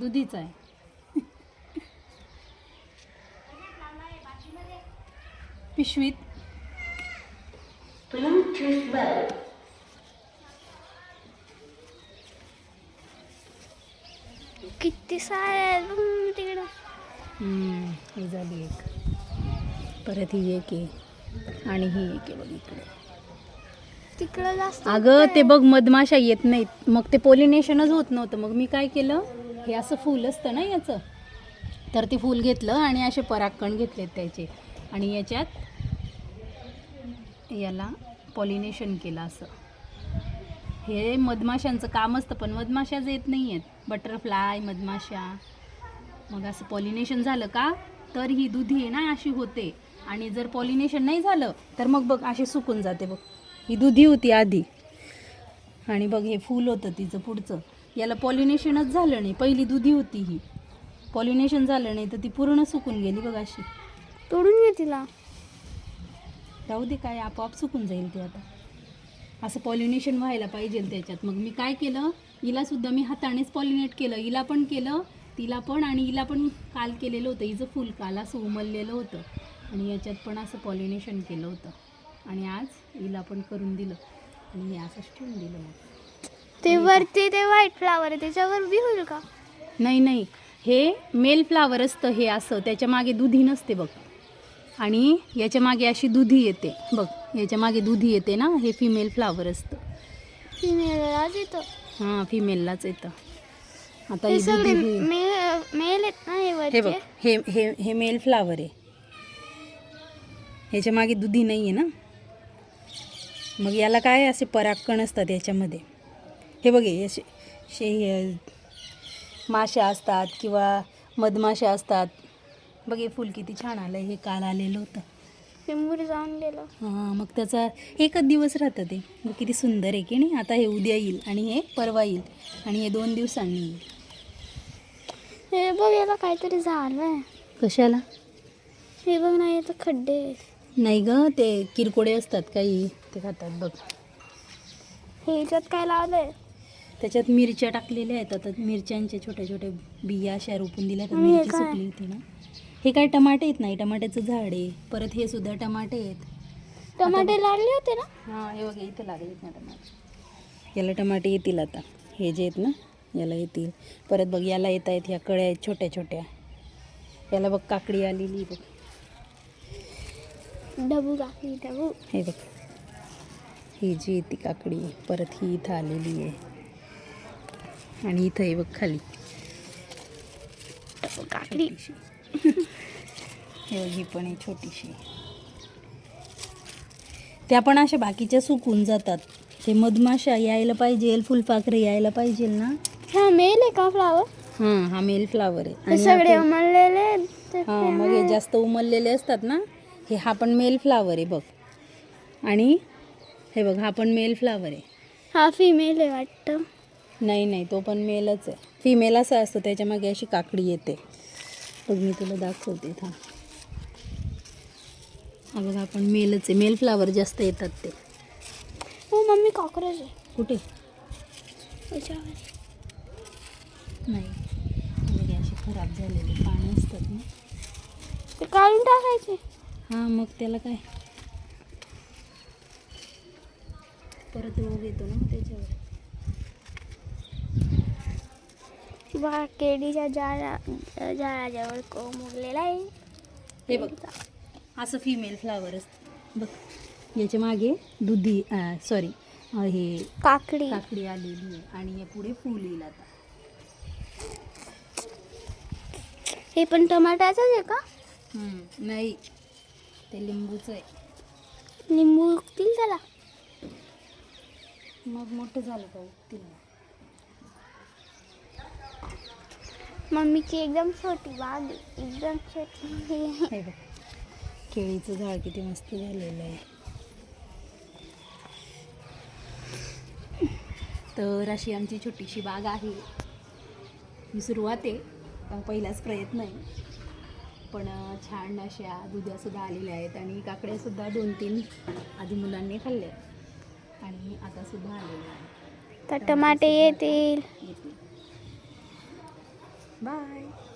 दुधीचा आहे. पिशवीत. किती सारे तिकडं. हम्म, ही झाली एक. परत ही एक आहे. आणि ही एक आहे बघ इकडे. तिकडं जास्त अगं ते बघ मधमाशा येत नाहीत. मग ते पोलिनेशनच होत नव्हतं. मग मी काय केलं? हे असं फूल असतं ना याचं? तर ते फूल घेतलं आणि असे परागकण घेतलेत त्याचे. आणि याच्यात याला पॉलिनेशन केलं असं. हे मधमाशांचं काम असतं पण मधमाशाच येत नाही आहेत. बटरफ्लाय मधमाशा. मग असं पॉलिनेशन झालं का? तर ही दुधी आहे ना अशी होते. आणि जर पॉलिनेशन नाही झालं तर मग बघ अशी सुकून जाते बघ. ही दुधी होती आधी. आणि बघ हे फूल होतं तिचं पुढचं. याला पॉलिनेशनच झालं नाही. पहिली दुधी होती ही. पॉलिनेशन झालं नाही तर ती पूर्ण सुकून गेली बघ अशी. तोडून घे तिला. राहू दे काय आपोआप सुकून जाईल ते आता. असं पॉलिनेशन व्हायला पाहिजे त्याच्यात. मग मी काय केलं? हिला सुद्धा मी हातानेच पॉलिनेट केलं. हिला पण केलं तिला पण आणि हिला पण काल केलेलं होतं. हिचं फुल काल असं उमललेलं होतं. आणि याच्यात पण असं पॉलिनेशन केलं होतं. आणि आज हिला पण करून दिलं. आणि मी असंच ठेवून दिलं मग. ते वरती ते व्हाईट फ्लावर आहे त्याच्यावर बी होईल का? नाही नाही. हे मेल फ्लावर असतं हे असं. त्याच्यामागे दुधी नसते बघ. आणि याच्या मागे अशी दुधी येते. बघ याच्या मागे दुधी येते ना हे फिमेल फ्लावर असतं. फिमेललाच येतं. हां फिमेललाच येतं. आता हे ही सगळे दुधी होईल. मेल मेल आहेत ना हे हे बघ वरचे हे हे हे मेल फ्लावर आहे. ह्याच्या मागे दुधी नाही आहे ना? मग याला काय असे परागकण असतात याच्यामध्ये? हे बघ हे असे शे माशा असतात किंवा मधमाशा असतात. बघ फुल किती छान आलं हे काल आलेलं होतं. पिंबूर जाऊन गेलं हां मग त्याचा एकच दिवस राहतं ते. मग किती सुंदर आहे की नाही? आता हे उद्या येईल आणि हे परवा येईल आणि हे दोन दिवसांनी येईल. हे बघ याला काहीतरी झालंय. कशाला? हे बघ ना येतं खड्डे. नाही ग ते किरकोडे असतात काही. ते खातात बघ. हे याच्यात काय लावलंय? त्याच्यात मिरच्या टाकलेल्या आहेत. आता मिरच्यांच्या छोट्या छोट्या बिया अशा रोपून दिल्या आणि हे मिरची काय? सुकली होती ना. हे काय टमाटे आहेत नाही टमाट्याचं झाड आहे. परत हे सुद्धा टमाटे आहेत. टमाटे लागले होते ना? हां हे बघा इथे लागलेत ना टमाटे. याला टमाटे येतील आता. हे जे आहेत ना याला येतील. परत बघ याला येत आहेत ह्या कळ्या आहेत छोट्या छोट्या. याला बघ काकडी आलेली बघ. डबू टाकली डबू. हे बघ. ही जी आहे ती काकडी परत ही इथं आलेली आहे. आणि इथं आहे बघ खाली. काकडी. हे बघ ही पण आहे छोटीशी. त्या पण अशा बाकीच्या सुकून जातात. ते मधमाशा यायला पाहिजे फुलपाखरे यायला पाहिजे ना. हा मेल आहे का फ्लावर हां हा मेल फ्लावर आहे. सगळे उमललेले हां मग हे जास्त उमललेले असतात ना हे हा पण मेल फ्लावर आहे बघ. आणि हे बघ हा पण मेल फ्लावर आहे. हा फिमेल आहे वाटतं. नाही नाही तो पण मेलच आहे. फिमेल असं असतं त्याच्यामागे अशी काकडी येते. बघ मी तुला दाखवते था हा बघ आपण मेलच आहे. मेल फ्लावर जास्त येतात ते. हो मम्मी कॉक्रोच आहे. कुठे? नाही. असे खराब झालेले पाणी असतात ना. ते काढून टाकायचे. हां मग त्याला काय? परत रोग येतो ना मग त्याच्यावर. बघा केळीच्या झाडा झाडाजवळ कोंब उगलेला आहे. हे बघ असं फिमेल फ्लावर असतं. बघ याच्या मागे दुधी सॉरी हे काकडी. काकडी आलेली आहे आणि हे पुढे फुल येईल आता. हे पण टमाटाचंच आहे का? हम्म, नाही ते लिंबूचं आहे. लिंबू उगतील त्याला? मग मोठं झालं का उगतील? ना. मम्मीची एकदम छोटी बाग. एकदम छोटी. हे बघ. केळीचं झाड किती मस्त झालेलं आहे. तर अशी आमची छोटीशी बाग आहे. ही सुरुवात आहे. पहिलाच प्रयत्न आहे. पण छान अशा दुध्यासुद्धा आलेल्या आहेत. आणि काकड्यासुद्धा दोन तीन आधी मुलांनी खाल्ल्या. आणि आतासुद्धा आलेल्या आहेत. तर टमाटे येतील. येतील. बाय